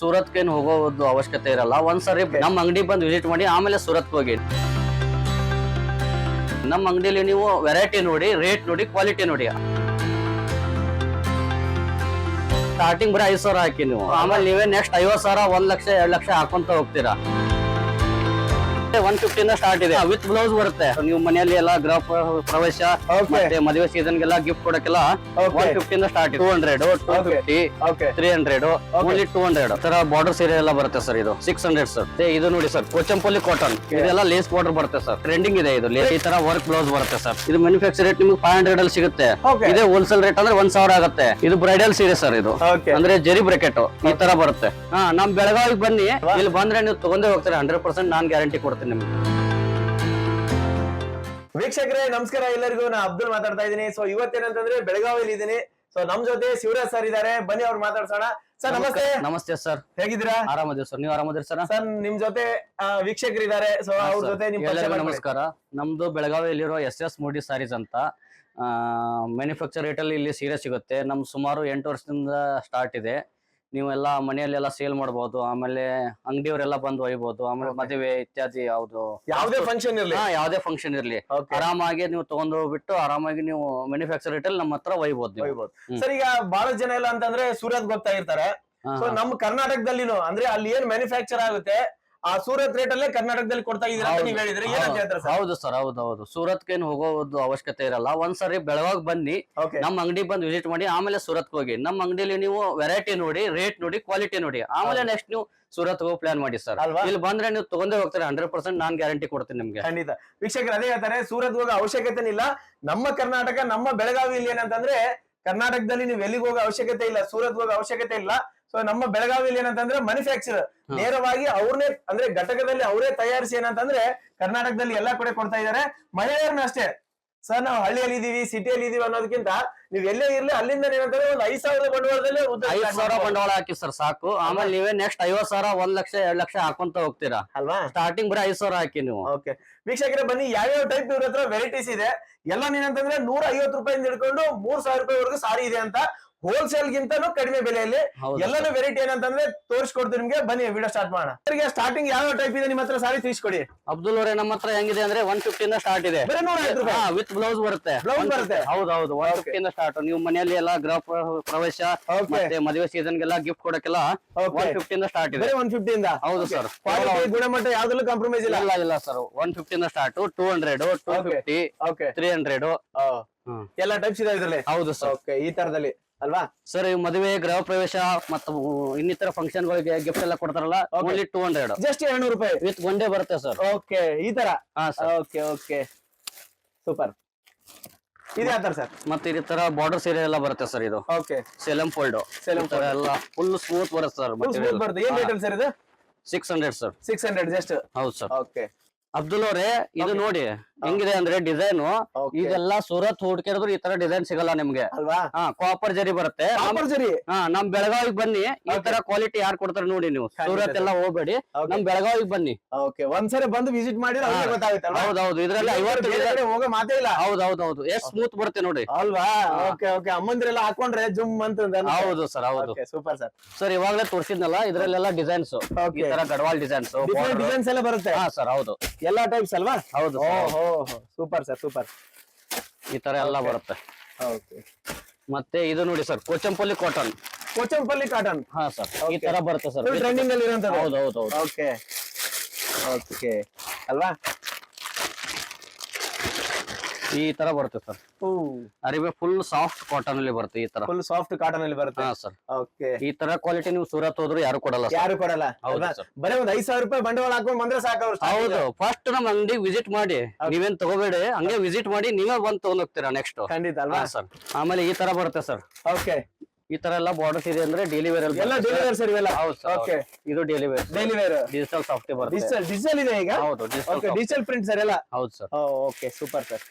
ಸೂರತ್ ಏನು ಹೋಗೋದು ಅವಶ್ಯಕತೆ ಇರಲ್ಲ. ಒಂದ್ಸರಿ ನಮ್ಮ ಅಂಗಡಿ ಬಂದು ವಿಸಿಟ್ ಮಾಡಿ ಆಮೇಲೆ ಸೂರತ್ ಹೋಗಿ. ನಮ್ಮ ಅಂಗಡಿಲಿ ನೀವು ವೆರೈಟಿ ನೋಡಿ ರೇಟ್ ನೋಡಿ ಕ್ವಾಲಿಟಿ ನೋಡಿ. ಸ್ಟಾರ್ಟಿಂಗ್ ಬರೀ ಐದು ಸಾವಿರ ಹಾಕಿ ನೀವು. ಆಮೇಲೆ ನೀವೇ ನೆಕ್ಸ್ಟ್ ಐವತ್ತು ಸಾವಿರ ಒಂದ್ ಲಕ್ಷ ಎರಡು ಲಕ್ಷ ಹಾಕೊಂತ ಹೋಗ್ತೀರಾ. ಒನ್ ಫಿಫ್ಟಿಂದ ಸ್ಟಾರ್ಟ್ ಇದೆ. ವಿತ್ ಬ್ಲೌಸ್ ಬರುತ್ತೆ. ನೀವು ಮನೆಯಲ್ಲಿ ಎಲ್ಲ ಗೃಹ ಪ್ರವೇಶ. ಮತ್ತೆ ಮದುವೆ ಸೀಸನ್ ಗೆಲ್ಲ ಗಿಫ್ಟ್ ಕೊಡಕ್ಕೆಲ್ಲ. One ಫಿಫ್ಟಿಂದ start two hundred two. Fifty three hundred only two hundred ತರ ಬಾರ್ಡರ್ ಸೀರೆ ಎಲ್ಲ ಬರುತ್ತೆ ಸರ್ ಇದು. ಸಿಕ್ಸ್ ಹಂಡ್ರೆಡ್ ಸರ್ ಇದು ನೋಡಿ ಸರ್ ಕೊಚ್ಚಂಪಲ್ಲಿ ಕಾಟನ್ ಇದೆಲ್ಲ ಲೇಸ್ ಬಾರ್ಡರ್ ಬರುತ್ತೆ ಸರ್ ಟ್ರೆಂಡಿಂಗ್ ಇದೆ ಇದು. ಈ ತರ ವರ್ಕ್ ಬ್ಲೌಸ್ ಬರುತ್ತೆ ಸರ್ ಇದು ಮ್ಯಾನುಫ್ಯಾಕ್ಚರ್ ರೇಟ್ ನಿಮ್ಗೆ ಫೈವ್ ಹಂಡ್ರೆಡ್ ಅಲ್ಲಿ ಸಿಗುತ್ತೆ. ಇದೇ ಹೋಲ್ಸೇಲ್ ರೇಟ್ ಅಂದ್ರೆ ಒಂದ್ ಸಾವಿರ ಆಗುತ್ತೆ. ಇದು ಬ್ರೈಡಲ್ ಸೀರೆ ಸರ್ ಇದು. ಅಂದ್ರೆ ಜರಿ ಬ್ರಕೆಟ್ ಈ ತರ ಬರುತ್ತೆ. ಹಾ ನಮ್ ಬೆಳಗಾವಿ ಬನ್ನಿ. ಇಲ್ಲಿ ಬಂದ್ರೆ ನೀವು ತಗೊಂಡೇ ಹೋಗ್ತಾರೆ. ಹಂಡ್ರೆಡ್ ಪರ್ಸೆಂಟ್ ನಾನ್ ಗ್ಯಾರಂಟಿ ಕೊಡ್ತೀನಿ. ನಿಮ್ಗೆ ವೀಕ್ಷಕರೇ ನಮಸ್ಕಾರ. ಎಲ್ಲರಿಗೂ ನಾ ಅಬ್ದುಲ್ ಮಾತಾಡ್ತಾ ಇದ್ದೀನಿ. ಸೊ ಇವತ್ತೇನಂತಂದ್ರೆ ಬೆಳಗಾವಿಲಿ ಇದ್ದೀನಿ. ಸೊ ನಮ್ ಜೊತೆ ಶಿವರಾಜ್ ಸರ್ ಇದಾರೆ ಬನ್ನಿ ಅವ್ರು ಮಾತಾಡ್ಸೋಣ. ಸರ್ ನಮಸ್ತೆ. ನಮಸ್ತೆ. ಸರ್ ಹೇಗಿದ್ದೀರಾ? ಆರಾಮದೇವ್ ಸರ್ ನೀವು ಆರಾಮದೇವ್ ಸರ್ ಸರ್ ನಿಮ್ ಜೊತೆ ವೀಕ್ಷಕರು ವೀಕ್ಷಕರಿದ್ದಾರೆ ಸೊ ಅವ್ರ ಜೊತೆ ನಿಮ್ ಎಲ್ಲರಿಗೂ ನಮಸ್ಕಾರ. ನಮ್ದು ಬೆಳಗಾವಿಯಲ್ಲಿರೋ ಎಸ್ ಎಸ್ ಮೋಡಿ ಸಾರೀಸ್ ಅಂತ. ಮ್ಯಾನುಫ್ಯಾಕ್ಚರ್ ರೇಟಲ್ಲಿ ಅಲ್ಲಿ ಇಲ್ಲಿ ಸೀರೆ ಸಿಗುತ್ತೆ. ನಮ್ ಸುಮಾರು ಎಂಟು ವರ್ಷದಿಂದ ಸ್ಟಾರ್ಟ್ ಇದೆ. ನೀವೆಲ್ಲ ಮನೆಯಲ್ಲೆಲ್ಲ ಸೇಲ್ ಮಾಡಬಹುದು ಆಮೇಲೆ ಅಂಗಡಿಯವರೆಲ್ಲ ಬಂದು ಒಯ್ಬಹುದು ಆಮೇಲೆ. ಮದುವೆ ಇತ್ಯಾದಿ ಯಾವ್ದು. ಯಾವ್ದೇ ಫಂಕ್ಷನ್ ಇರಲಿ. ಹಾ, ಯಾವ್ದೇ ಫಂಕ್ಷನ್ ಇರ್ಲಿ. ಆರಾಮಾಗಿ ನೀವು ತಗೊಂಡು ಹೋಗ್ಬಿಟ್ಟು ಆರಾಮಾಗಿ ನೀವು ಮ್ಯಾನುಫ್ಯಾಕ್ಚರ್ ರೇಟ್ ಅಲ್ಲಿ ನಮ್ಮ ಹತ್ರ ಒಯ್ಬಹುದು ನೀವು. ಸರ್ ಈಗ ಬಹಳ ಜನ ಎಲ್ಲ ಅಂತಂದ್ರೆ ಸೂರ್ಯದ್ ಗೊತ್ತಾ ಇರ್ತಾರೆ. ಸೊ. ನಮ್ಮ ಕರ್ನಾಟಕದಲ್ಲಿನೂ ಅಂದ್ರೆ ಅಲ್ಲಿ ಏನ್ ಮ್ಯಾನುಫ್ಯಾಕ್ಚರ್ ಆಗುತ್ತೆ ಆ ಸೂರತ್ ರೇಟ್ ಅಲ್ಲೇ ಕರ್ನಾಟಕದಲ್ಲಿ ಕೊಡ್ತಾ ಇದ್ದೀರಾ ಅಂತ. ನೀವ್ ಹೇಳಿದ್ರೆ ಏನಂತ ಹೇಳ್ತಾರೆ ಸರ್? ಹೌದು ಸರ್ ಹೌದು ಹೌದು. ಸೂರತ್ ಏನು ಹೋಗೋದು ಅವಶ್ಯಕತೆ ಇರಲ್ಲ. ಒಂದ್ಸರಿ ಬೆಳಗಾಗ್ ಬನ್ನಿ ನಮ್ಮ ಅಂಗಡಿ ಬಂದು ವಿಸಿಟ್ ಮಾಡಿ ಆಮೇಲೆ ಸೂರತ್ ಹೋಗಿ. ನಮ್ಮ ಅಂಗಡಿಲಿ ನೀವು ವೆರೈಟಿ ನೋಡಿ ರೇಟ್ ನೋಡಿ ಕ್ವಾಲಿಟಿ ನೋಡಿ. ಆಮೇಲೆ ನೆಕ್ಸ್ಟ್ ನೀವು ಸೂರತ್ ಹೋಗಿ ಪ್ಲಾನ್ ಮಾಡಿ ಸರ್. ಅಲ್ವಾ? ಇಲ್ಲಿ ಬಂದ್ರೆ ನೀವು ತಗೊಂಡೇ ಹೋಗ್ತಾರೆ ಹಂಡ್ರೆಡ್ ಪರ್ಸೆಂಟ್ ನಾನ್ ಗ್ಯಾರಂಟಿ ಕೊಡ್ತೀನಿ ನಿಮ್ಗೆ. ಖಂಡಿತ. ವೀಕ್ಷಕರು ಅದೇ ಹೇಳ್ತಾರೆ ಸೂರತ್ ಹೋಗೋ ಅವಶ್ಯಕತೆ ಇಲ್ಲ. ನಮ್ಮ ಕರ್ನಾಟಕ ನಮ್ಮ ಬೆಳಗಾವಿ ಇಲ್ಲಿ ಏನಂತಂದ್ರೆ ಕರ್ನಾಟಕದಲ್ಲಿ ನೀವು ಎಲ್ಲಿಗೆ ಹೋಗೋ ಅವಶ್ಯಕತೆ ಇಲ್ಲ ಸೂರತ್ ಹೋಗೋ ಅವಶ್ಯಕತೆ ಇಲ್ಲ. ಸೊ ನಮ್ಮ ಬೆಳಗಾವಿಯಲ್ಲಿ ಏನಂತಂದ್ರೆ ಮ್ಯಾನುಫ್ಯಾಕ್ಚರ್ ನೇರವಾಗಿ ಅವ್ರನ್ನೇ ಅಂದ್ರೆ ಘಟಕದಲ್ಲಿ ಅವರೇ ತಯಾರಿಸಿ ಏನಂತಂದ್ರೆ ಕರ್ನಾಟಕದಲ್ಲಿ ಎಲ್ಲಾ ಕಡೆ ಕೊಡ್ತಾ ಇದ್ದಾರೆ ಮಹಿಳೆಯರನ್ನ ಅಷ್ಟೇ. ಸರ್ ನಾವು ಹಳ್ಳಿಯಲ್ಲಿ ಇದೀವಿ ಸಿಟಿಯಲ್ಲಿ ಇದೀವಿ ಅನ್ನೋದಕ್ಕಿಂತ ನೀವು ಎಲ್ಲೇ ಇರ್ಲಿ ಅಲ್ಲಿಂದ ಏನಂತಂದ್ರೆ ಒಂದ್ ಐದ್ ಸಾವಿರದ ಬಂಡವಾಳದಲ್ಲಿ ಐದು ಸಾವಿರ ಬಂಡವಾಳ ಹಾಕಿ ಸರ್ ಸಾಕು. ಆಮೇಲೆ ನೀವೇ ನೆಕ್ಸ್ಟ್ ಐವತ್ ಸಾವಿರ ಒಂದ್ ಲಕ್ಷ ಎರಡ್ ಲಕ್ಷ ಹಾಕೊಂತ ಹೋಗ್ತೀರಾ? ಅಲ್ವಾ? ಸ್ಟಾರ್ಟಿಂಗ್ ಬರೀ ಐದ್ ಸಾವಿರ ಹಾಕಿ ನೀವು. ಓಕೆ ವೀಕ್ಷಕರ ಬನ್ನಿ ಯಾವ್ಯಾವ ಟೈಪ್ ಇವ್ರ ಹತ್ರ ವೆರೈಟೀಸ್ ಇದೆ. ಎಲ್ಲ ಏನಂತಂದ್ರೆ ನೂರ ಐವತ್ತು ರೂಪಾಯಿಂದ ಹಿಡ್ಕೊಂಡು ಮೂರ್ ಸಾವಿರ ರೂಪಾಯಿವರೆಗೂ ಸಾರಿ ಇದೆ ಅಂತ ಹೋಲ್ಸೇಲ್ ಗಿಂತನೂ ಕಡಿಮೆ ಬೆಲೆಯಲ್ಲಿ. ಎಲ್ಲಾನು ವೆರೈಟಿ ಏನಂತಂದ್ರೆ ತೋರಿಸ್ಕೊಡ್ತೀನಿ ನಿಮ್ಗೆ ಬನ್ನಿ ವಿಡಿಯೋ ಸ್ಟಾರ್ಟ್ ಮಾಡೋಣ. ಸ್ಟಾರ್ಟಿಂಗ್ ಯಾವ ಟೈಪ್ ಇದೆ ನಿಮ್ಮ ಹತ್ರ ಸಾರಿ ತಿಳಿಸ್ಕೊಡಿ. ಅಬ್ದುಲ್ ಅವರೇ ನಮ್ಮ ಹತ್ರ ಹೆಂಗಿದೆ ಅಂದ್ರೆ ಒನ್ ಫಿಫ್ಟಿ ಸ್ಟಾರ್ಟ್ ಇದೆ. ವಿತ್ ಬ್ಲೌಸ್ ಬರುತ್ತೆ. ಬ್ಲೌಸ್ ಬರುತ್ತೆ? ಹೌದು ಹೌದು ಒನ್ ಫಿಫ್ಟಿ ಸ್ಟಾರ್ಟ್ ನೀವು ಮನೆಯಲ್ಲಿ ಎಲ್ಲ ಗೃಹ ಪ್ರವೇಶ. ಮತ್ತೆ ಮದುವೆ ಸೀಸನ್ ಗೆಲ್ಲ ಗಿಫ್ಟ್ ಕೊಡಕ್ಕೆಲ್ಲ. ಒನ್ ಫಿಫ್ಟಿ ಸ್ಟಾರ್ಟ್ ಇದೆ ಒನ್ ಒನ್ ಇಂದ? ಹೌದು ಸರ್ ಗುಣಮಟ್ಟ ಯಾವ್ದಲ್ಲೂ ಕಾಂಪ್ರಮೈಸ್ ಇಲ್ಲ. ಇಲ್ಲ ಇಲ್ಲ sir one fifty start two hundred two. Fifty three hundred ಎಲ್ಲ ಟೈಪ್ಸ್ ಇದೆ ಇದ್ರಲ್ಲಿ? ಹೌದು ಸರ್ ಓಕೆ ಈ ತರದಲ್ಲಿ. ಅಲ್ವಾ? ಸರ್ ಈ ಮದುವೆ ಗೃಹ ಪ್ರವೇಶ ಮತ್ತು ಇನ್ನಿತರ ಫಂಕ್ಷನ್ ಗಳಿಗೆ ಗಿಫ್ಟ್ ಎಲ್ಲ ಕೊಡ್ತಾರಲ್ಲ. ಓನ್ಲಿ ಟೂ ಹಂಡ್ರೆಡ್ ಜಸ್ಟ್ ಎರಡ್ನೂರು ರೂಪಾಯಿ. ವಿತ್ ಗೊಂಡೆ ಬರುತ್ತೆ ಸರ್ ಓಕೆ ಈ ತರ? ಓಕೆ ಓಕೆ ಸೂಪರ್ ಇದು ಯಾವ ತರ ಸರ್ ಮತ್ತೆ ಈ ತರ ಬಾರ್ಡರ್ ಸೀರೆ ಎಲ್ಲ ಬರುತ್ತೆ ಸರ್ ಇದು. Okay Salem fold Salem fold ಎಲ್ಲ ಫುಲ್ ಸ್ಮೂತ್ ಬರುತ್ತೆ ಸರ್ ಸ್ಮೂತ್ ಬರುತ್ತೆ. ಏನ್ ರೇಟ್ ಸರ್ ಇದು? Six hundred sir six hundred just ಹೌದು ಸರ್ ಓಕೆ ಅಬ್ದುಲ್ ಅವರೇ ಇದು ನೋಡಿ. ಹೆಂಗಿದೆ ಅಂದ್ರೆ ಡಿಸೈನ್. ಇದೆಲ್ಲ ಸೂರತ್ ಹುಡ್ಕಿರೋದ್ರು ಈ ತರ ಡಿಸೈನ್ ಸಿಗಲ್ಲ ನಿಮ್ಗೆ. ಅಲ್ವಾ? ಹಾ ಕಾಪರ್ ಜರಿ ಬರುತ್ತೆ. ಜರಿ? ಹಾ ನಮ್ ಬೆಳಗಾವಿಗೆ ಬನ್ನಿ. ಈ ತರ ಕ್ವಾಲಿಟಿ ಯಾರು ಕೊಡ್ತಾರೆ ನೋಡಿ ನೀವು. ಸೂರತ್. ಎಲ್ಲ ಹೋಗ್ಬೇಡಿ. ನಮ್ ಬೆಳಗಾವಿಗೆ ಬನ್ನಿ. ಓಕೆ ಒಂದ್ಸರಿ ಬಂದು ವಿಸಿಟ್ ಮಾಡಿ ಗೊತ್ತಾಗುತ್ತೆ ಹೌದೌದು. ಇದ್ರಲ್ಲಿ ಐವತ್ತು ಹೋಗೋ ಮಾತೇ ಇಲ್ಲ. ಹೌದೌದೌದು. ಎಷ್ಟ್ ಸ್ಮೂತ್ ಬರುತ್ತೆ ನೋಡಿ. ಅಲ್ವಾ? ಓಕೆ ಓಕೆ ಅಮ್ಮಂದ್ರೆಲ್ಲ ಹಾಕೊಂಡ್ರೆ ಜುಮ್ ಅಂತ ಹೌದು ಸರ್ ಹೌದು. ಸೂಪರ್ ಸರ್ ಸರ್ ಇವಾಗಲೇ ತೋರಿಸಿದ್ನಲ್ಲ ಇದ್ರಲ್ಲೆಲ್ಲ ಡಿಸೈನ್ಸ್ ಈ ತರ ಗಡ್ವಾಲ್ ಡಿಸೈನ್ಸ್ ಡಿಸೈನ್ಸ್ ಎಲ್ಲ ಬರುತ್ತೆ. ಹಾ ಸರ್ ಹೌದು. ಎಲ್ಲಾ ಟೈಪ್ಸ್ ಅಲ್ವಾ? ಹೌದು ಓ sir. ಹೋ ಸೂಪರ್ ಸರ್ ಸೂಪರ್ ಈ ತರ ಎಲ್ಲ ಬರುತ್ತೆ. ಓಕೆ ಮತ್ತೆ ಇದು ನೋಡಿ sir Kochampalli cotton Kochampalli cotton ಹಾ ಸರ್ ಈ ತರ ಬರುತ್ತೆ ಸರ್ ಟ್ರೆಂಡಿಂಗ್ ಅಲ್ಲಿ ಇರಂತದ್ದು ಹೌದು ಹೌದು ಹೌದು. ಓಕೆ ಓಕೆ ಅಲ್ವಾ? ಈ ತರ ಬರುತ್ತೆ ಸರ್. ಅರಿವೆ ಫುಲ್ ಸಾಫ್ಟ್ ಕಾಟನ್ ಅಲ್ಲಿ ಬರುತ್ತೆ ಈ ತರ. ಫುಲ್ ಸಾಫ್ಟ್ ಕಾಟನ್ ಅಲ್ಲಿ ಬರುತ್ತೆ. ಹಾ ಸರ್. ಓಕೆ ಈ ತರ ಕ್ವಾಲಿಟಿ ನೀವು ಸೂರತ್ ಹೋದ್ರು ಯಾರು ಕೊಡಲ್ಲ ಯಾರು ಕೊಡಲ್ಲ. ಬರೀ ಒಂದ್ ಐದ್ ಸಾವಿರ ರೂಪಾಯಿ ಬಂಡವಾಳ ಹಾಕೊಂಡ್ ಬಂದ್ರೆ ಸಾಕು ಹೌದು. ಫಸ್ಟ್ ನಮ್ ಅಂಗಡಿ ವಿಸಿಟ್ ಮಾಡಿ. ನೀವೇನ್ ತಗೋಬೇಡಿ ಹಂಗೆ ವಿಸಿಟ್ ಮಾಡಿ ನೀವೇ ಬಂದ್ ತಗೊಂಡ್ ಹೋಗ್ತೀರಾ ನೆಕ್ಸ್ಟ್ ಖಂಡಿತ ಅಲ್ವಾ? ಸರ್. ಆಮೇಲೆ ಈ ತರ ಬರುತ್ತೆ ಸರ್. ಓಕೆ ಈ ತರ ಎಲ್ಲ ಬಾರ್ಡರ್ಸ್ ಇದೆ ಅಂದ್ರೆ ಡೆಲಿವರಿ ವೇರ್ ಎಲ್ಲ ಡೆಲಿವರಿ ಸರ್ ಇವೆಲ್ಲ? ಹೌದು ಸರ್ ಓಕೆ ಇದು delivery delivery daily digital soft ಬರುತ್ತೆ. ಡಿಜಿಟಲ್ ಡಿಜಿಟಲ್ ಇದೆ ಈಗ? ಹೌದು ಡಿಜಿಟಲ್ ಪ್ರಿಂಟ್ ಸರ್ ಎಲ್ಲ ಹೌದು sir. Okay super sir.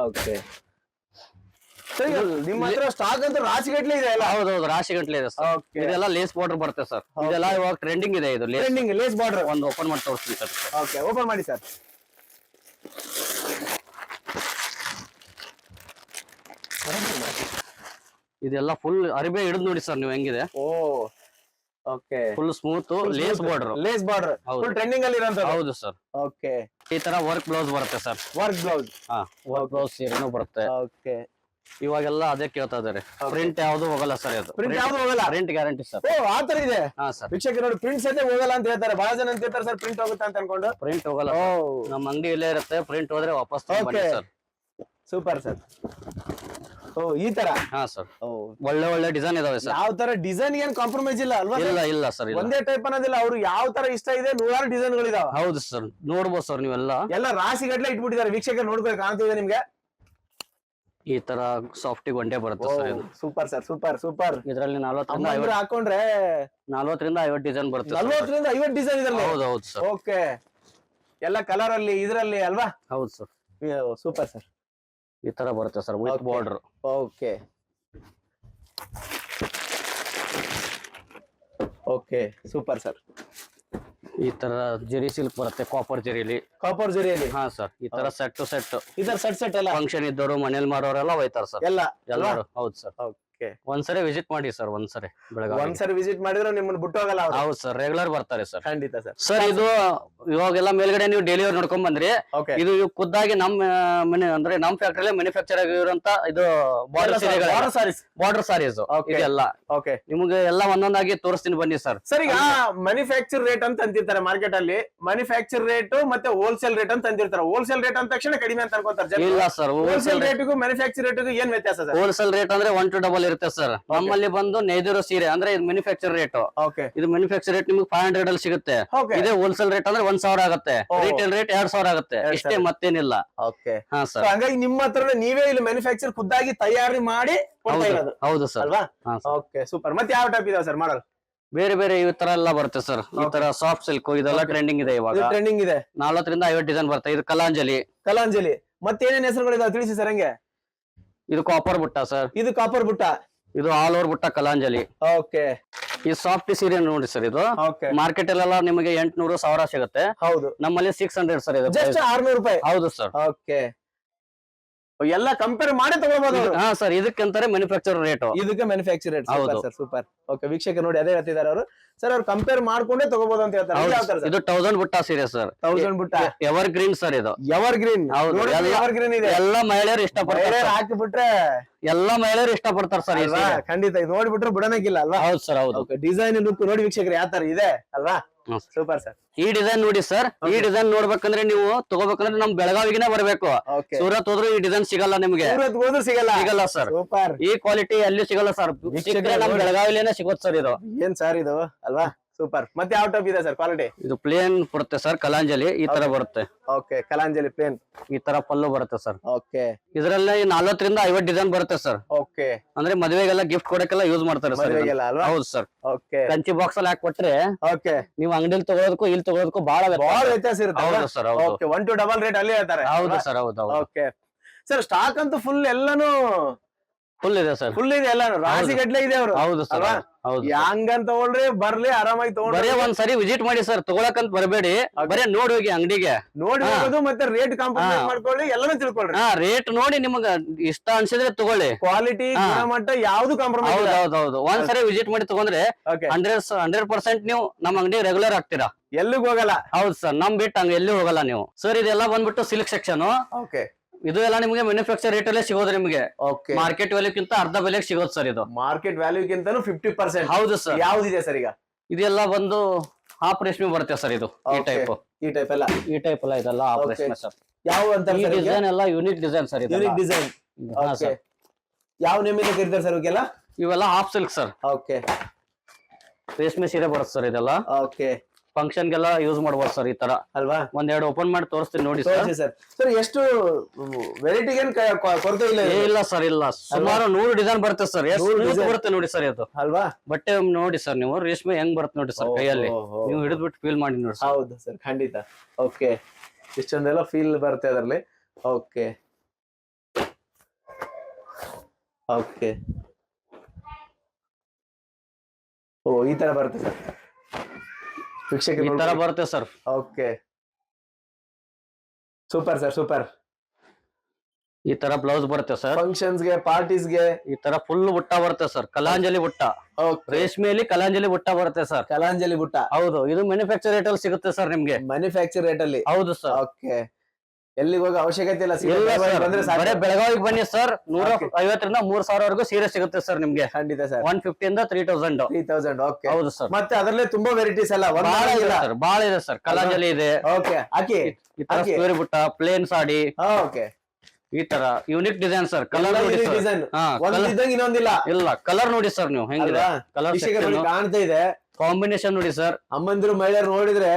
Okay sir ನಿಮ್ಮ ಹತ್ರ ಸ್ಟಾಕ್ ಅಂತೂ ರಾಸಿಗಟ್ಲೆ ಇದೆ ಅಲ್ಲ? ಹೌದು ರಾಶಿ ಗಂಟ್ಲೆ ಇದೆ ಸರ್ ಇದೆಲ್ಲ ಲೇಸ್ ಬಾರ್ಡರ್ ಬರುತ್ತೆ ಸರ್ ಇದೆಲ್ಲ ಇವಾಗ ಟ್ರೆಂಡಿಂಗ್ ಇದೆ ಇದು ಲೇಸ್ ಟ್ರೆಂಡಿಂಗ್ ಲೇಸ್ ಬಾರ್ಡರ್ ಒಂದು ಓಪನ್ ಮಾಡಿ ತೋರಿಸ್ತೀನಿ ಸರ್ ಓಕೆ ಓಪನ್ ಮಾಡಿ ಸರ್ ಇದೆಲ್ಲ ಫುಲ್ ಅರಿಬೆ ಹಿಡಿದು ನೋಡಿ ಸರ್ ನೀವು ಹೆಂಗಿದೆ? ಓ. Okay full smooth lace border lace border. Full trending ಅಲ್ಲಿ ಇರೋಂಥದ್ದು. ಹೌದು ಸರ್. ಓಕೆ ಈ ತರ ವರ್ಕ್ ಬ್ಲೌಸ್ ಬರುತ್ತೆ ಸರ್. ವರ್ಕ್ ಬ್ಲೌಸ್ ಹಾ ವರ್ಕ್ ಬ್ಲೌಸ್ ಸೀರೆನೂ ಬರುತ್ತೆ. ಓಕೆ ಇವಾಗೆಲ್ಲ ಅದೇ ಕೇಳ್ತಾ ಇದಾರೆ ಪ್ರಿಂಟ್ ಯಾವ್ದು ಹೋಗಲ್ಲ ಸರ್ ಅದು ಪ್ರಿಂಟ್ ಯಾವ್ದು ಹೋಗಲ್ಲ? Print guarantee sir. ಓ ತರ ಇದೆ. ಹಾ ಸರ್. ವೀಕ್ಷಕರು ನೋಡಿ ಪ್ರಿಂಟ್ ಸತೆ ಹೋಗಲ್ಲ ಅಂತ ಹೇಳ್ತಾರೆ. ಬಹಳ ಜನ ಅಂತ ಹೇಳ್ತಾರೆ ಸರ್ ಪ್ರಿಂಟ್ ಹೋಗುತ್ತೆ ಅಂತ ಅನ್ಕೊಂಡು. ಪ್ರಿಂಟ್ ಹೋಗಲ್ಲ ನಮ್ಮ ಅಂಗಡಿ ಇಲ್ಲೇ ಇರುತ್ತೆ ಪ್ರಿಂಟ್ ಹೋದ್ರೆ ವಾಪಸ್ Okay. ಸರ್. ಸೂಪರ್ ಸರ್ ಓ ಈ ತರ? ಹಾ ಸರ್ ಒಳ್ಳೆ ಒಳ್ಳೆ ಡಿಸೈನ್ ಇದಾವೆ ಸರ್ ಯಾವ ತರ ಡಿಸೈನ್ ಏನ್ ಕಾಂಪ್ರಮೈಸ್ ಇಲ್ಲ ಅಲ್ವಾ ಇಲ್ಲ ಇಲ್ಲ ಸರ್ ಒಂದೇ ಟೈಪ್ ಅನ್ನೋದಿಲ್ಲ. ಅವ್ರು ಯಾವ ತರ ಇಷ್ಟ ಇದೆ ನೂರಾರು ಡಿಸೈನ್ ಗಳಿದಾವ. ಹೌದು ಸರ್ ನೋಡ್ಬೋದು ಸರ್ ನೀವೆಲ್ಲ. ಎಲ್ಲ ರಾಶಿ ಗಟ್ಲೆ ಇಟ್ಬಿಟ್ಟಿದ್ದಾರೆ. ವೀಕ್ಷಕರು ನೋಡ್ಬೇಕು ಕಾಣ್ತಿದೆ ನಿಮ್ಗೆ? ಈ ತರ ಸಾಫ್ಟ್ ಗೊಂಡೆ ಬರುತ್ತೆ ಸರ್ ಇದು. ಸೂಪರ್ ಸರ್ ಸೂಪರ್ ಸೂಪರ್ ಇದರಲ್ಲಿ ನಲ್ವತ್ತರಿಂದ ಐವತ್ತು ಹಾಕೊಂಡ್ರೆ ನಲ್ವತ್ತರಿಂದ ಐವತ್ತು ಡಿಸೈನ್ ಬರುತ್ತೆ. ನಲ್ವತ್ತರಿಂದ ಐವತ್ ಡಿಸೈನ್ ಇದರಲ್ಲಿ? ಹೌದು ಹೌದು ಸರ್ ಓಕೆ. ಎಲ್ಲ ಕಲರ್ ಅಲ್ಲಿ ಇದ್ರಲ್ಲಿ ಅಲ್ವಾ? ಹೌದು ಸರ್ ಸೂಪರ್ ಸರ್ ಈ ತರ ಬರುತ್ತೆ sir with. Border okay okay super sir ಈ ತರ ಜರಿ ಸಿಲ್ಕ್ ಬರುತ್ತೆ ಕಾಪರ್ ಜರಿಲಿ. ಕಾಪರ್ ಜರಿಯಲ್ಲಿ ಹಾ ಸರ್ ಈ ತರ ಸೆಟ್ ಟು ಸೆಟ್ ತರ ಸೆಟ್ ಸೆಟ್ ಎಲ್ಲ? ಫಂಕ್ಷನ್ ಇದ್ದವರು ಮನೇಲಿ ಮಾರೋರೆಲ್ಲ ಹೋಯ್ತಾರ ಸರ್ ಎಲ್ಲ? ಎಲ್ಲರೂ. ಹೌದು ಸರ್ ಓಕೆ ಒಂದ್ಸರಿ ವಿಸಿಟ್ ಮಾಡಿ ಸರ್ ಒಂದ್ಸರಿ ಬೆಳಗಾವಿ ಒಂದ್ಸರಿ ವಿಸಿಟ್ ಮಾಡಿದ್ರೆ ನಿಮ್ಮನ್ನ ಬಿಟ್ಟು ಹೋಗಲ್ಲ ಅವ್ರು. ಹೌದು ಸರ್ ರೆಗ್ಯುಲರ್ ಬರ್ತಾರೆ ಸರ್ ಖಂಡಿತ ಸರ್ ಸರ್ ಇದು ಇವಾಗೆಲ್ಲ ಮೇಲ್ಗಡೆ ನೀವು ಡೆಲಿವರಿ ನೋಡ್ಕೊಂಡ್ ಬಂದ್ರಿ. ಇದು ಇವು ಖುದ್ದಾಗಿ ನಮ್ಮ ಮನೆ ಅಂದ್ರೆ ನಮ್ ಫ್ಯಾಕ್ಟರಿ ಮ್ಯಾನುಫ್ಯಾಕ್ಚರ್ ಆಗಿರುವಂತ ಇದು ಬಾರ್ಡರ್ ಸೀರೆಗಳ ಸಾರೀಸ್ ಬಾರ್ಡರ್ ಸಾರೀಸ್ Okay. ಇದೆಲ್ಲ. ಓಕೆ ನಿಮ್ಗೆ ಎಲ್ಲ ಒಂದೊಂದಾಗಿ ತೋರಿಸ್ತೀನಿ ಬನ್ನಿ ಸರ್ ಸರ್ ಈಗ ಮ್ಯಾನುಫ್ಯಾಕ್ಚರ್ ರೇಟ್ ಅಂತ ಅಂತಿರ್ತಾರೆ ಮಾರ್ಕೆಟ್ ಅಲ್ಲಿ. ಮ್ಯಾನುಫ್ಯಾಕ್ಚರ್ ರೇಟ್ ಮತ್ತೆ ಹೋಲ್ಸೇಲ್ ರೇಟ್ ಅಂತ ಅಂತಿರ್ತಾರೆ. ಹೋಲ್ಸೇಲ್ ರೇಟ್ ಅಂದ ತಕ್ಷಣ ಕಡಿಮೆ ಅಂತ ಅನ್ಕೊಂತಾರೆ ಇಲ್ಲ ಸರ್ ಹೋಲ್ಸೇಲ್ ರೇಟ್ ರೇಟ್ಗೂ ಮ್ಯಾನುಫ್ಯಾಕ್ಚರ್ ರೇಟ್ ಏನ್ ವ್ಯತ್ಯಾಸ ಸರ್ ಹೋಲ್ಸೇಲ್ ರೇಟ್ ಅಂದ್ರೆ ಒನ್ ಟು ಡಬಲ್ ಇರುತ್ತೆ ಸರ್. ನಮ್ಮಲ್ಲಿ ಬಂದು ನೈದಿರೋ ಸೀರೆ ಅಂದ್ರೆ ಇದು ಮ್ಯಾನುಫ್ಯಾಕ್ಚರ್ ರೇಟ್ ಓಕೆ ಇದು ಮ್ಯಾನುಫ್ಯಾಕ್ಚರ್ ರೇಟ್ ನಿಮ್ಗೆ ಫೈವ್ ಹಂಡ್ರೆಡ್ ಅಲ್ಲಿ ಸಿಗುತ್ತೆ. ಇದೇ ಹೋಲ್ಸೇಲ್ ರೇಟ್ ಅಂದ್ರೆ ಒಂದ್ ಸಾವಿರ ಆಗುತ್ತೆ. ರಿಟೇಲ್ ರೇಟ್ ಎರಡ್ ಸಾವಿರ ಆಗುತ್ತೆ. ಇಷ್ಟೇ. ಮತ್ತೇನಿಲ್ಲ. ಓಕೆ ಹಾ ಸರ್ ಹಂಗಾಗಿ ನಿಮ್ಮ ಹತ್ರ ನೀವೇ ಇಲ್ಲಿ ಮ್ಯಾನುಫ್ಯಾಕ್ಚರ್ ಖುದ್ದಾಗಿ ತಯಾರಿ ಮಾಡಿ ಹೌದು. ಸರ್ ಅಲ್ವಾ? ಓಕೆ ಸೂಪರ್ ಮತ್ತೆ ಯಾವ ಟೈಪ್ ಇದಾವೆ ಸರ್ ಮಾಡಲ್? ಬೇರೆ ಬೇರೆ ಈ ತರ ಎಲ್ಲ ಬರುತ್ತೆ ಸರ್ ಈ ತರ ಸಾಫ್ಟ್ ಸಿಲ್ಕ್ ಇದೆಲ್ಲ ಟ್ರೆಂಡಿಂಗ್ ಇದೆ ಇವಾಗ. ಟ್ರೆಂಡಿಂಗ್ ಇದೆ. ನಲ್ವತ್ತರಿಂದ ಐವತ್ತು ಡಿಸೈನ್ ಬರುತ್ತೆ. ಇದು ಕಲಾಂಜಲಿ. ಕಲಾಂಜಲಿ. ಮತ್ತೆ ಏನೇನು ಹೆಸರುಗಳಿದಾವೆ ತಿಳಿಸಿ ಸರ್ ಹಂಗೆ? ಇದು ಕಾಪರ್ ಬುಟ್ಟ ಸರ್ ಇದು ಕಾಪರ್ ಬುಟ್ಟ? ಇದು ಆಲ್ ಓವರ್ ಬುಟ್ಟ ಕಲಾಂಜಲಿ. ಓಕೆ ಈ ಸಾಫ್ಟ್ ಸೀರೆ ನೋಡಿ ಸರ್ ಇದು. ಓಕೆ ಮಾರ್ಕೆಟ್ ಅಲ್ಲೆಲ್ಲ ನಿಮಗೆ ಎಂಟ್ನೂರು ಸಾವಿರ ಸಿಗುತ್ತೆ. ಹೌದು. ನಮ್ಮಲ್ಲಿ ಸಿಕ್ಸ್ ಹಂಡ್ರೆಡ್ ಸರ್ ಇದು ಜಸ್ಟ್. ಆರ್ನೂರು ರೂಪಾಯಿ. ಹೌದು ಸರ್ ಓಕೆ ಎಲ್ಲ ಕಂಪೇರ್ ಮಾಡಿ ತಗೋಬಹುದು. ಹಾ ಸರ್ ಇದಕ್ಕಂತಾರೆ ಮ್ಯಾನುಫ್ಯಾಕ್ಚರ್ ರೇಟ್ ಇದಕ್ಕೆ ಮ್ಯಾನುಫ್ಯಾಕ್ಚರ್ ರೇಟ್ ಸೂಪರ್ ಹೌದು. ಸರ್ ಸೂಪರ್ ಓಕೆ ವೀಕ್ಷಕ ನೋಡಿ ಅದೇ ಹೇಳ್ತಿದ್ದಾರೆ ಅವರು. ಸರ್ ಅವ್ರು ಕಂಪೇರ್ ಮಾಡ್ಕೊಂಡೇ ತಗೋಬಹುದು ಅಂತ ಹೇಳ್ತಾರೆ. ಇದು ತೌಸಂಡ್ ಬುಟ್ಟ ಸೀರೆ ಸರ್ ತೌಸಂಡ್ ಬುಟ್ಟ. ಎವರ್ ಗ್ರೀನ್ ಸರ್ ಇದು. ಎವರ್ ಗ್ರೀನ್ ಹೌದು, ಎವರ್ ಗ್ರೀನ್ ಇದೆ. ಎಲ್ಲ ಮಹಿಳೆಯರು ಇಷ್ಟಪಡ್ತಾರೆ. ಹಾಕಿಬಿಟ್ರೆ ಎಲ್ಲ ಮಹಿಳೆಯರು ಇಷ್ಟಪಡ್ತಾರೆ ಸರ್ ಈ ಖಂಡಿತ ಇದು ನೋಡ್ಬಿಟ್ರೆ ಬಿಡನಕ್ಕಿಲ್ಲ ಅಲ್ವಾ? ಹೌದು ಸರ್ ಹೌದು. ಡಿಸೈನ್ ಲುಕ್ ನೋಡಿ ವೀಕ್ಷಕರು ಯಾವ ತರ ಇದೆ ಅಲ್ವಾ. ಸೂಪರ್ ಸರ್ ಈ ಡಿಸೈನ್ ನೋಡಿ ಸರ್ ಈ ಡಿಸೈನ್ ನೋಡ್ಬೇಕಂದ್ರೆ ನೀವು ತಗೋಬೇಕಂದ್ರೆ ನಮ್ ಬೆಳಗಾವಿಗೆ ಬರ್ಬೇಕು. ಸೂರತ್ ಹೋದ್ರು ಈ ಡಿಸೈನ್ ಸಿಗಲ್ಲ ನಿಮ್ಗೆ. ಸಿಗಲ್ಲ. ಸಿಗಲ್ಲ ಸರ್ ಸೂಪರ್ ಈ ಕ್ವಾಲಿಟಿ ಎಲ್ಲಿ ಸಿಗಲ್ಲ ಸರ್ ನಮ್. ಬೆಳಗಾವಿಲೇನೆ ಸಿಗೋದ್ ಸರ್ ಇದು. ಏನ್ ಸರ್ ಇದು? ಅಲ್ವಾ? ಸೂಪರ್ ಮತ್ತೆ ಯಾವ ಟೈಪ್ ಇದೆ ಸರ್ ಕ್ವಾಲಿಟಿ ಇದು ಪ್ಲೇನ್ ಬರುತ್ತೆ ಸರ್ ಕಲಾಂಜಲಿ. ಈ ತರ ಬರುತ್ತೆ. ಓಕೆ ಕಲಾಂಜಲಿ ಪ್ಲೇನ್ ಈ ತರ ಪಲ್ಲು ಬರುತ್ತೆ ಸರ್ ಓಕೆ ಇದರಲ್ಲಿ ನಲ್ವತ್ತರಿಂದ ಐವತ್ ಡಿಸೈನ್ ಬರುತ್ತೆ ಸರ್ ಓಕೆ ಅಂದ್ರೆ ಮದುವೆಗೆಲ್ಲ ಗಿಫ್ಟ್ ಕೊಡಕ್ಕೆಲ್ಲ ಯೂಸ್ ಮಾಡ್ತಾರೆ ಸರ್ ಮದುವೆಗೆಲ್ಲ ಅಲ್ವಾ? ಹೌದು ಸರ್ ಓಕೆ ಕಂಚಿ ಬಾಕ್ಸ್ ಅಲ್ಲಿ ಹಾಕೊಟ್ರೆ ಓಕೆ ನೀವು ಅಂಗಡಿಲಿ ತಗೊಳೋದಕ್ಕೂ ಇಲ್ಲಿ ತಗೊಳೋದಕ್ಕೂ ಬಹಳ ವ್ಯತ್ಯಾಸ ಬಹಳ ವ್ಯತ್ಯಾಸ ಇರುತ್ತೆ ಹೌದು ಸರ್ ಹೌದು. Okay one two double rate ಅಲ್ಲಿ ಹೇಳ್ತಾರೆ. ಹೌದು ಸರ್ ಹೌದು ಓಕೆ ಸರ್ ಸ್ಟಾಕ್ ಅಂತೂ ಫುಲ್ ಎಲ್ಲಾನು ಫುಲ್ ಇದೆ ಸರ್. ಫುಲ್ ಇದೆ ಎಲ್ಲ ರಾಶಿ ಗಟ್ಲೆ ಇದೆ ಅವರು. ಹೌದು ಸರ್ ಅಲ್ವಾ? ಹೌದು. ಹಂಗಂತ ತಗೊಳ್ರಿ ಬರ್ಲಿ ಆರಾಮಾಗಿ ತಗೊಂಡ್ರಿ ಬರೇ ಒಂದ್ ಸರಿ ವಿಸಿಟ್ ಮಾಡಿ ಸರ್ ತಗೊಳಕಂತ ಬರಬೇಡಿ. ಬರೇ ನೋಡಿ ಹೋಗಿ ಅಂಗಡಿಗೆ. ನೋಡಿ ಹೋಗೋದು ಮತ್ತೆ ರೇಟ್ ಕಾಂಪ್ರಮೈಸ್ ಮಾಡ್ಕೊಳ್ಳಿ ಎಲ್ಲಾನು ತಿಳ್ಕೊಳ್ರಿ. ಹಾ ರೇಟ್ ನೋಡಿ ನಿಮಗ ಇಷ್ಟ ಅನ್ಸಿದ್ರೆ ತಗೊಳ್ಳಿ. ಕ್ವಾಲಿಟಿ. ಗುಣಮಟ್ಟ ಯಾವ್ದು ಕಾಂಪ್ರಮೈಸ್ ಹೌದು ಹೌದು ಹೌದು. ಒಂದ್ ಸರಿ ವಿಸಿಟ್ ಮಾಡಿ ತಗೊಂಡ್ರೆ ಹಂಡ್ರೆಡ್ ಹಂಡ್ರೆಡ್ ಪರ್ಸೆಂಟ್ ನೀವು ನಮ್ಮ ಅಂಗಡಿ ರೆಗ್ಯುಲರ್ ಆಗ್ತೀರಾ? ಎಲ್ಲಿಗೂ ಹೋಗಲ್ಲ? ಹೌದು ಸರ್ ನಮ್ ಬಿಟ್ಟು ಹಂಗ ಎಲ್ಲಿ ಹೋಗಲ್ಲ ನೀವು. ಸರ್ ಇದೆಲ್ಲ ಬಂದ್ಬಿಟ್ಟು ಸಿಲ್ಕ್ ಸೆಕ್ಷನ್ ಓಕೆ ಇದು ಎಲ್ಲ ನಿಮಗೆ ಮ್ಯಾನುಫ್ಯಾಕ್ಚರ್ ರೇಟ್ ಅಲ್ಲೇ ಸಿಗೋದು ನಿಮಗೆ. ಓಕೆ ಮಾರ್ಕೆಟ್ ವ್ಯಾಲ್ಯೂಕ್ಕಿಂತ ಅರ್ಧ ಬೆಲೆಗೆ ಸಿಗೋದು ಸರ್ ಇದು. ಮಾರ್ಕೆಟ್ ವ್ಯಾಲ್ಯೂಗಿಂತಾನು ಫಿಫ್ಟಿ ಪರ್ಸೆಂಟ್ ಹೌದು ಸರ್ ಯಾವ್ದಿದೆ ಸರ್ ಈಗ? ಇದೆಲ್ಲ ಬಂದು ಹಾಫ್ ರೇಷ್ಮೆ ಬರುತ್ತೆ ಸರ್ ಇದು ಈ Okay. ಟೈಪ್ ಈ ಟೈಪ್ ಎಲ್ಲ? ಈ ಟೈಪ್ ಎಲ್ಲ ಇದೆಲ್ಲ ಹಾಫ್ Okay. ರೇಷ್ಮೆ ಸರ್ ಯಾವ ಅಂತ ಈ ಡಿಸೈನ್ ಎಲ್ಲ ಯೂನಿಕ್ ಡಿಸೈನ್ ಸರ್ ಇದು ಯೂನಿಕ್ ಡಿಸೈನ್ ಹಾ ಓಕೆ ಸರ್ ಯಾವ ನೇಮಿಂದ ಕರೀತಾರೆ ಸರ್ ಇವಕ್ಕೆಲ್ಲ ಇವೆಲ್ಲ ಹಾಫ್ ಸಿಲ್ಕ್ ಸರ್ ಓಕೆ ರೇಷ್ಮೆ ಸೀರೆ ಬರುತ್ತೆ ಸರ್ ಇದೆಲ್ಲ. ಓಕೆ ಫಂಕ್ಷನ್ ಗೆಲ್ಲ ಯೂಸ್ ಮಾಡ್ಬೋದು ಸರ್ ಈ ತರ. ಅಲ್ವಾ? ಒಂದೆರಡು ಓಪನ್ ಮಾಡಿ ತೋರಿಸ್ತೀನಿ ನೋಡಿ ಸರ್ ಸರ್ ಸರ್ ಎಷ್ಟು ವೆರೈಟಿಗೆ ಕೊರತೆ ಇಲ್ಲ ಇಲ್ಲ ಸರ್ ಇಲ್ಲ. ಸುಮಾರು ನೂರು ಡಿಸೈನ್ ಬರುತ್ತೆ ಸರ್ ಎಷ್ಟು. ಬರುತ್ತೆ ನೋಡಿ ಸರ್ ಇದು. ಅಲ್ವಾ? ಬಟ್ಟೆ ನೋಡಿ ಸರ್ ನೀವು ರೇಷ್ಮೆ ಹೆಂಗ್ ಬರುತ್ತೆ ನೋಡಿ ಸರ್ ಕೈಯಲ್ಲಿ. ನೀವು ಹಿಡಿದ್ಬಿಟ್ಟು ಫೀಲ್ ಮಾಡಿ ನೋಡಿ ಹೌದು ಸರ್ ಖಂಡಿತ. ಓಕೆ ಇಷ್ಟೊಂದೆಲ್ಲ ಫೀಲ್ ಬರುತ್ತೆ ಅದರಲ್ಲಿ. ಓಕೆ ಓಕೆ ಓ ಈ ತರ ಬರುತ್ತೆ ಸರ್ ಈ ತರ ಬರುತ್ತೆ sir. Okay. Super sir super. ಈ ತರ ಬ್ಲೌಸ್ ಬರುತ್ತೆ ಸರ್. ಫಂಕ್ಷನ್ಸ್ಗೆ ಪಾರ್ಟೀಸ್ಗೆ. ಈ ತರ ಫುಲ್ ಬುಟ್ಟ ಬರುತ್ತೆ ಸರ್. ಕಲಾಂಜಲಿ ಬುಟ್ಟ. ರೇಷ್ಮೆಯಲ್ಲಿ ಕಲಾಂಜಲಿ ಬುಟ್ಟ ಬರುತ್ತೆ ಸರ್. ಕಲಾಂಜಲಿ ಬುಟ್ಟ. ಹೌದು ಇದು ಮ್ಯಾನುಫ್ಯಾಕ್ಚರ್ ರೇಟ್ ಅಲ್ಲಿ ಸಿಗುತ್ತೆ ಸರ್ ನಿಮ್ಗೆ. ಮ್ಯಾನುಫ್ಯಾಕ್ಚರ್ ರೇಟ್ ಅಲ್ಲಿ. ಹೌದು ಸರ್. ಓಕೆ. ಎಲ್ಲಿಗೆ ಹೋಗೋ ಅವಶ್ಯಕತೆ ಇಲ್ಲ ಇಲ್ಲ ಸಿಗುತ್ತೆ. ಸರ್. ಬಂದ್ರೆ ಸಾಕು. ಬೆಳಗಾವಿಗೆ ಬನ್ನಿ ಸರ್. ನೂರ. ಐವತ್ತರಿಂದ ಮೂರ್ ಸಾವಿರವರೆಗೂ ಸೀರೆ ಸಿಗುತ್ತೆ ಸರ್ ನಿಮ್ಗೆ. ಖಂಡಿತ ಸರ್. ಒನ್ ಫಿಫ್ಟಿ ಇಂದ three thousand three thousand okay ಹೌದು ಸರ್. ಮತ್ತೆ ಅದರಲ್ಲೇ ತುಂಬಾ ವೆರೈಟೀಸ್ ಎಲ್ಲ ಬಾಳ ಇದೆ ಸರ್ ಬಾಳ ಇದೆ ಸರ್. ಕಲಾಂಜಲಿ ಇದೆ. ಓಕೆ ಈ ತರ ಬುಟ್ಟ ಪ್ಲೇನ್ ಸಾಡಿ. ಓಕೆ ಈ ತರ ಯೂನಿಕ್ ಡಿಸೈನ್ ಸರ್. ಕಲರ್ ನೋಡಿ ಡಿಸೈನ್ ಹಾ ಒಂದ್ ಇದ್ದಂಗೆ ಇನ್ನೊಂದಿಲ್ಲ. ಇಲ್ಲ ಕಲರ್ ನೋಡಿ ಸರ್ ನೀವು ಹೆಂಗಿದೆ? ಅಲ್ವಾ? ಕಲರ್ ಕಾಣ್ತಾ ಇದೆ. ಕಾಂಬಿನೇಷನ್ ನೋಡಿ ಸರ್. ಅಮ್ಮಂದಿರು ಮಹಿಳೆಯರು ನೋಡಿದ್ರೆ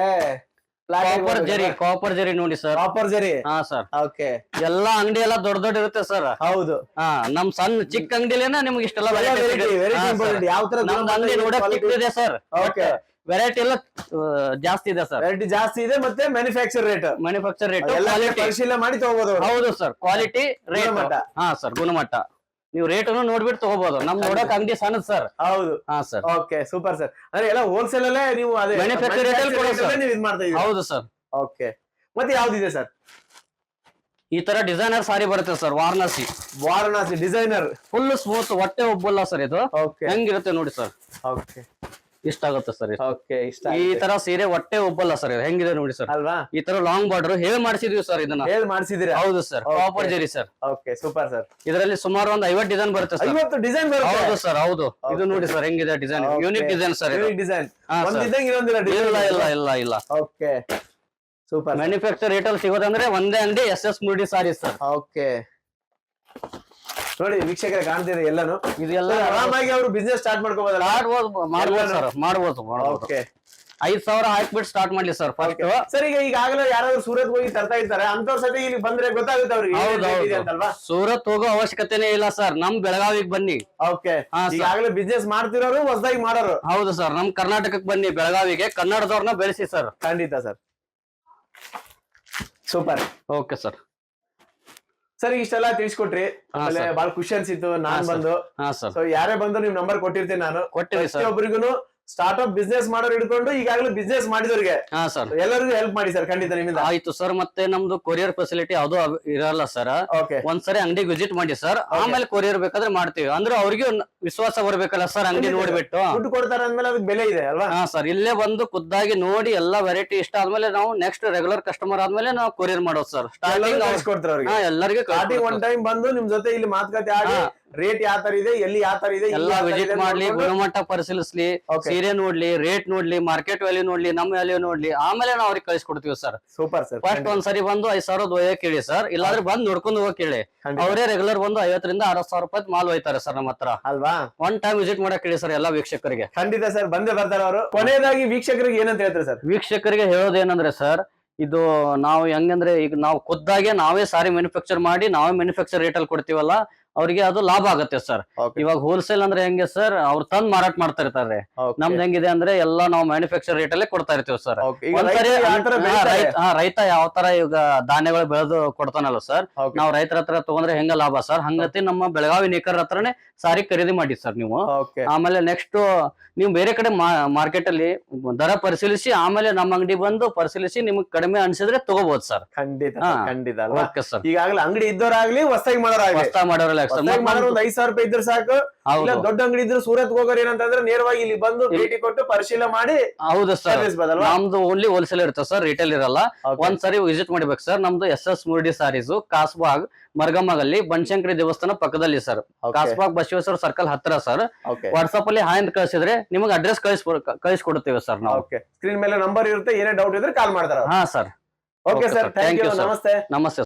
ಕಾಪರ್ ಜರಿ ಕಾಪರ್ ಜರಿ ನೋಡಿ ಸರ್ ಕಾಪರ್ ಜರಿ ಹಾ ಸರ್ ಓಕೆ ಎಲ್ಲಾ ಅಂಗಡಿ ಎಲ್ಲ ದೊಡ್ಡ ದೊಡ್ಡ ಇರುತ್ತೆ ಸರ್ ಹೌದು. ಹಾ ನಮ್ ಸಣ್ಣ ಚಿಕ್ಕ ಅಂಗಡಿಲೇನ ನಿಮ್ಗೆ ಇಷ್ಟೆಲ್ಲ ಯಾವ ತರ ಅಂಗಡಿ ನೋಡಕ್ ಚಿಕ್ಕದಿದೆ ಸರ್ ಓಕೆ ವೆರೈಟಿ ಎಲ್ಲ ಜಾಸ್ತಿ ಇದೆ ಸರ್ ವೆರೈಟಿ ಜಾಸ್ತಿ ಇದೆ ಮತ್ತೆ ಮ್ಯಾನುಫ್ಯಾಕ್ಚರ್ ರೇಟ್ ಮ್ಯಾನುಫ್ಯಾಕ್ಚರ್ ರೇಟ್ ಎಲ್ಲ ಪರಿಶೀಲನೆ ಮಾಡಿ ತಗೋಬಹುದು ಹೌದು ಸರ್ ಕ್ವಾಲಿಟಿ ರೇಟ್ ಮಟ್ಟ ಹಾ ಸರ್ ಗುಣಮಟ್ಟ. ನೀವು ರೇಟ್ ನೋಡ್ಬಿಟ್ಟು ತಗೋಬಹುದು ನಮ್ ನೋಡಕ್ ಅಂಗಡಿ ಸಣ್ಣದ್ ಸರ್ ಹೌದು. ಹಾ ಸರ್ ಓಕೆ ಸೂಪರ್ ಸರ್ ಅಂದ್ರೆ ಎಲ್ಲ ಹೋಲ್ಸೇಲ್ ಅಲ್ಲೇ ನೀವು ಅದೇ ನೀವು ಇದು ಮಾಡ್ತಾ ಹೌದು ಸರ್ ಓಕೆ ಮತ್ತೆ ಯಾವ್ದಿದೆ ಸರ್ ಈ ತರ ಡಿಸೈನರ್ ಸಾರಿ ಬರುತ್ತೆ sir Varanasi. Varanasi designer full smooth ಹೊಟ್ಟೆ ಒಬ್ಬಲ್ಲ ಸರ್ ಇದು. ಓಕೆ ಹೆಂಗಿರುತ್ತೆ ನೋಡಿ ಸರ್ ಓಕೆ ಇಷ್ಟ ಆಗುತ್ತೆ ಸರ್ ಓಕೆ ಇಷ್ಟ ಈ ತರ ಸೀರೆ ಹೊಟ್ಟೆ ಒಬ್ಬಲ್ಲ ಸರ್ ಹೆಂಗಿದೆ ನೋಡಿ ಸರ್. ಅಲ್ವಾ? ಈ ತರ ಲಾಂಗ್ ಬಾರ್ಡರ್ ಹೇಳ್ ಮಾಡಿಸಿದ್ವಿ ಸರ್ ಇದನ್ನ. ಹೇಳ್ ಮಾಡಿಸಿದಿರಾ? ಹೌದು ಸರ್ ಪ್ರಾಪರ್ ಜರಿ ಸರ್. ಓಕೆ ಸೂಪರ್ ಸರ್ ಇದರಲ್ಲಿ ಸುಮಾರು ಒಂದು ಐವತ್ ಡಿಸೈನ್ ಬರುತ್ತೆ ಸರ್. ಐವತ್ತು ಡಿಸೈನ್ ಬರುತ್ತೆ? ಹೌದು ಸರ್ ಹೌದು. ಇದು ನೋಡಿ ಸರ್ ಹೆಂಗಿದೆ design. Unique design sir design ಇಲ್ಲ ಇಲ್ಲ ಇಲ್ಲ ಇಲ್ಲ. ಓಕೆ ಸೂಪರ್ ಮ್ಯಾನುಫ್ಯಾಕ್ಚರ್ ರೇಟ್ ಅಲ್ಲಿ ಸಿಗೋದಂದ್ರೆ ಒಂದೇ ಅಂಗಡಿ S S Murudi sari sir. Okay ನೋಡಿ ವೀಕ್ಷಕರ ಕಾಣ್ತಿದೆ ಎಲ್ಲಾನು. ಇದೆಲ್ಲ ಆರಾಮಾಗಿ ಅವರು ಬಿಸ್ನೆಸ್ ಸ್ಟಾರ್ಟ್ ಮಾಡ್ಕೋಬೋದಲ್ಲ? ಮಾಡ್ಬೋದು ಮಾಡ್ಬೋದು ಸರ್ ಮಾಡ್ಬೋದು ಮಾಡ್ಬೋದು. ಓಕೆ ಐದ್ ಸಾವಿರ ಹಾಕ್ಬಿಟ್ಟು ಸ್ಟಾರ್ಟ್ ಮಾಡ್ಲಿ ಸರ್ ಫಸ್ಟ್ ಸರ್ ಈಗ ಈಗಾಗಲೇ ಯಾರಾದ್ರೂ ಸೂರತ್ ಹೋಗಿ ತರ್ತಾ ಇರ್ತಾರೆ ಅಂತವ್ರ ಸತಿ ಇಲ್ಲಿ ಬಂದ್ರೆ ಗೊತ್ತಾಗುತ್ತೆ ಅವ್ರಿಗೆ ಸೂರತ್ ಹೋಗೋ ಅವಶ್ಯಕತೆನೇ ಇಲ್ಲ ಸರ್ ನಮ್ ಬೆಳಗಾವಿಗೆ ಬನ್ನಿ. ಓಕೆ. ಈಗಾಗಲೇ ಬಿಸ್ನೆಸ್ ಮಾಡ್ತಿರೋರು ಹೊಸದಾಗಿ ಮಾಡೋರು. ಹೌದು ಸರ್ ನಮ್ ಕರ್ನಾಟಕಕ್ಕೆ ಬನ್ನಿ ಬೆಳಗಾವಿಗೆ. ಕನ್ನಡದವ್ರನ್ನ ಬೆಳೆಸಿ ಸರ್. ಖಂಡಿತ sir. Super. Okay sir sir ಇಷ್ಟೆಲ್ಲ ತಿಳಿಸ್ಕೊಟ್ರಿ. ಆಮೇಲೆ ಬಹಳ ಖುಷಿ ಅನ್ಸಿತ್ತು ನಾನ್ ಬಂದು. ಹಾ ಸರ್. ಸೊ ಯಾರೇ ಬಂದು ನಿಮ್ ನಂಬರ್ ಕೊಟ್ಟಿರ್ತೀನಿ ನಾನು. ಕೊಟ್ಟಿರಿ ಸರ್. ಪ್ರತಿಯೊಬ್ಬರಿಗೂ ಸ್ಟಾರ್ಟ್ಅಪ್ ಬಿಸ್ನೆಸ್ ಮಾಡೋರು ಹಿಡ್ಕೊಂಡು ಈಗಾಗಲೇ ಬಿಸ್ನೆಸ್ ಮಾಡಿದವರಿಗೆ ಹಾ ಸರ್ ಎಲ್ಲರಿಗೂ ಹೆಲ್ಪ್ ಮಾಡಿ ಸರ್ ಖಂಡಿತ ನಿಮ್ಮಿಂದ. ಆಯ್ತು ಸರ್ ಮತ್ತೆ ನಮ್ದು ಕೊರಿಯರ್ ಫೆಸಿಲಿಟಿ ಅದು ಅವ್- ಇರಲ್ಲ ಸರ್ ಓಕೆ ಒಂದ್ಸರಿ ಅಂಗಡಿ ವಿಸಿಟ್ ಮಾಡಿ ಸರ್ ಆಮೇಲೆ ಕೊರಿಯರ್ ಬೇಕಾದ್ರೆ ಮಾಡ್ತೀವಿ. ಅಂದ್ರೆ ಅವ್ರಿಗೆ ವಿಶ್ವಾಸ ಬರ್ಬೇಕಲ್ಲ ಸರ್ ಅಂಗಡಿ. ನೋಡ್ಬಿಟ್ಟು? ದುಡ್ಡು ಕೊಡ್ತಾರೆ ಅಂದ್ಮೇಲೆ ಅದಕ್ಕೆ ಬೆಲೆ ಇದೆ ಅಲ್ವಾ? ಹಾ ಸರ್ ಇಲ್ಲೇ ಬಂದು ಖುದ್ದಾಗಿ ನೋಡಿ ಎಲ್ಲಾ ವೆರೈಟಿ ಇಷ್ಟ ಆದ್ಮೇಲೆ ನಾವು ನೆಕ್ಸ್ಟ್ ರೆಗ್ಯುಲರ್ ಕಸ್ಟಮರ್ ಆದ್ಮೇಲೆ ನಾವು ಕೊರಿಯರ್ ಮಾಡೋದು ಸರ್ ಸ್ಟಾರ್ಟಿಂಗ್ ಅವ್ರಿಗೆ. ಎಲ್ಲರಿಗೂ ಸ್ಟಾರ್ಟಿಂಗ್ ಒನ್ ಟೈಮ್ ಬಂದು ನಿಮ್ ಜೊತೆ ಇಲ್ಲಿ ಮಾತುಕತೆ ಆಡಿ ಹಾ. ರೇಟ್ ಯಾವ ತರ ಇದೆ ಎಲ್ಲಿ ಯಾವ ತರ ಇದೆ ಎಲ್ಲಾ ವಿಸಿಟ್ ಮಾಡ್ಲಿ ಗುಣಮಟ್ಟ ಪರಿಶೀಲಿಸಲಿ. ಸೀರೆ ನೋಡ್ಲಿ ರೇಟ್ ನೋಡ್ಲಿ ಮಾರ್ಕೆಟ್ ವ್ಯಾಲ್ಯೂ ನೋಡ್ಲಿ ನಮ್ ವ್ಯಾಲ್ಯೂ ನೋಡ್ಲಿ ಆಮೇಲೆ ನಾವು ಅವ್ರಿಗೆ ಕಳಿಸ್ಕೊಡ್ತೀವಿ ಸರ್ ಸೂಪರ್ ಸರ್ ಫಸ್ಟ್ ಒಂದ್ಸರಿ ಬಂದು ಐದ್ ಸಾವಿರದ ಒಯ್ಯಕ್ ಕೇಳಿ ಸರ್ ಇಲ್ಲಾಂದ್ರೆ ಬಂದ್ ನೋಡ್ಕೊಂಡು ಹೋಗಿ ಕೇಳಿ. ಅವರೇ ರೆಗ್ಯುಲರ್ ಬಂದು ಐವತ್ತರಿಂದ ಅರವತ್ ಸಾವಿರ ರೂಪಾಯಿ ಮಾಲ್ ಒಯ್ತಾರೆ ಸರ್ ನಮ್ಮ ಹತ್ರ. ಅಲ್ವಾ? ಒನ್ ಟೈಮ್ ವಿಸಿಟ್ ಮಾಡಕ್ ಹೇಳಿ ಸರ್ ಎಲ್ಲಾ ವೀಕ್ಷಕರಿಗೆ. ಖಂಡಿತ ಸರ್ ಬಂದೇ ಬರ್ತಾರೆ ಅವರು. ಕೊನೆಯದಾಗಿ ವೀಕ್ಷಕರಿಗೆ ಏನಂತ ಹೇಳ್ತಾರೆ ಸರ್ ವೀಕ್ಷಕರಿಗೆ ಹೇಳೋದೇನಂದ್ರೆ ಸರ್ ಇದು ನಾವು ಹೆಂಗಂದ್ರೆ ಈಗ ನಾವು ಖುದ್ದಾಗೆ ನಾವೇ ಸಾರಿ ಮ್ಯಾನುಫ್ಯಾಕ್ಚರ್ ಮಾಡಿ ನಾವೇ ಮ್ಯಾನುಫ್ಯಾಕ್ಚರ್ ರೇಟ್ ಅಲ್ಲಿ ಕೊಡ್ತೀವಲ್ಲ ಅವರಿಗೆ ಅದು ಲಾಭ ಆಗುತ್ತೆ ಸರ್ ಇವಾಗ ಹೋಲ್ಸೇಲ್ ಅಂದ್ರೆ ಹೆಂಗೆ ಸರ್ ಅವ್ರು ತಂದ್ ಮಾರಾಟ ಮಾಡ್ತಾ ಇರ್ತಾರೆ. ನಮ್ದು ಹೆಂಗಿದೆ ಅಂದ್ರೆ ಎಲ್ಲಾ ನಾವು ಮ್ಯಾನುಫ್ಯಾಕ್ಚರ್ ರೇಟ್ ಅಲ್ಲೇ ಕೊಡ್ತಾ ಇರ್ತೀವಿ ಸರ್? ರೈತ ಯಾವ ತರ ಈಗ ಧಾನ್ಯಗಳು ಬೆಳೆದು ಕೊಡ್ತಾನಲ್ಲ ಸರ್. ನಾವು ರೈತರ ಹತ್ರ ತಗೊಂಡ್ರೆ ಹೆಂಗ ಲಾಭ ಸರ್ ಹಂಗತಿ ನಮ್ಮ ಬೆಳಗಾವಿ ನೇಕರ್ ಹತ್ರನೇ ಸಾರಿ ಖರೀದಿ ಮಾಡಿ ಸರ್ ನೀವು. ಆಮೇಲೆ ನೆಕ್ಸ್ಟ್ ನೀವು ಬೇರೆ ಕಡೆ ಮಾರ್ಕೆಟ್ ಅಲ್ಲಿ ದರ ಪರಿಶೀಲಿಸಿ ಆಮೇಲೆ ನಮ್ಮ ಅಂಗಡಿ ಬಂದು ಪರಿಶೀಲಿಸಿ ನಿಮ್ಗೆ ಕಡಿಮೆ ಅನ್ಸಿದ್ರೆ ತಗೋಬಹುದು ಸರ್ ಖಂಡಿತ. ಖಂಡಿತ ಈಗಾಗಲೇ ಅಂಗಡಿ ಇದ್ದವರಾಗ್ಲಿ ಹೊಸ ಮಾಡೋರಾಗ್ಲಿ. ಹೊಸ ಮಾಡೋರಲ್ಲ ಸರ್ ಒಂದ್ ಐದ್ ಸಾವಿರ ರೂಪಾಯಿ ಇದ್ರೆ ಸಾಕು. ದೊಡ್ಡ ಅಂಗಡಿ ಇದ್ರೆ ಸೂರತ್ ಹೋಗೋರ್ ಏನಂತಂದ್ರೆ ನೇರವಾಗಿ ಇಲ್ಲಿ ಬಂದು ಭೇಟಿ ಕೊಟ್ಟು ಪರಿಶೀಲನೆ ಮಾಡಿ ಹೌದು ಸರ್. ನಮ್ದು ಓನ್ಲಿ ಹೋಲ್ಸೇಲ್ ಇರುತ್ತೆ ಸರ್ ರಿಟೇಲ್ ಇರಲ್ಲ. ಒಂದ್ ಒಂದ್ಸರಿ ವಿಸಿಟ್ ಮಾಡ್ಬೇಕು ಸರ್. ನಮ್ದು S S Murdi sarees Kasbag ಮರ್ಗಮಗಲ್ಲಿ Banashankari ದೇವಸ್ಥಾನ ಪಕ್ಕದಲ್ಲಿ ಸರ್. ಕಾಸ್ಬಾಗ್ ಬಸವೇಶ್ವರ ಸರ್ಕಲ್ ಹತ್ರ ಸರ್. ವಾಟ್ಸ್ಆಪ್ ಅಲ್ಲಿ ಹಾಯ್ ಅಂತ ಕಳಿಸಿದ್ರೆ ನಿಮಗೆ ಅಡ್ರೆಸ್ ಕಳಿಸ್ ಕಳಿಸ್ಕೊಡ್ತೇವೆ ಸರ್ ನಾವು. ಸ್ಕ್ರೀನ್ ಮೇಲೆ ನಂಬರ್ ಇರುತ್ತೆ ಏನೇ ಡೌಟ್ ಇದ್ರೆ ಕಾಲ್ ಮಾಡ್ತಾರೆ ಹಾ sir. Okay sir. Thank you ನಮಸ್ತೆ. ನಮಸ್ತೆ.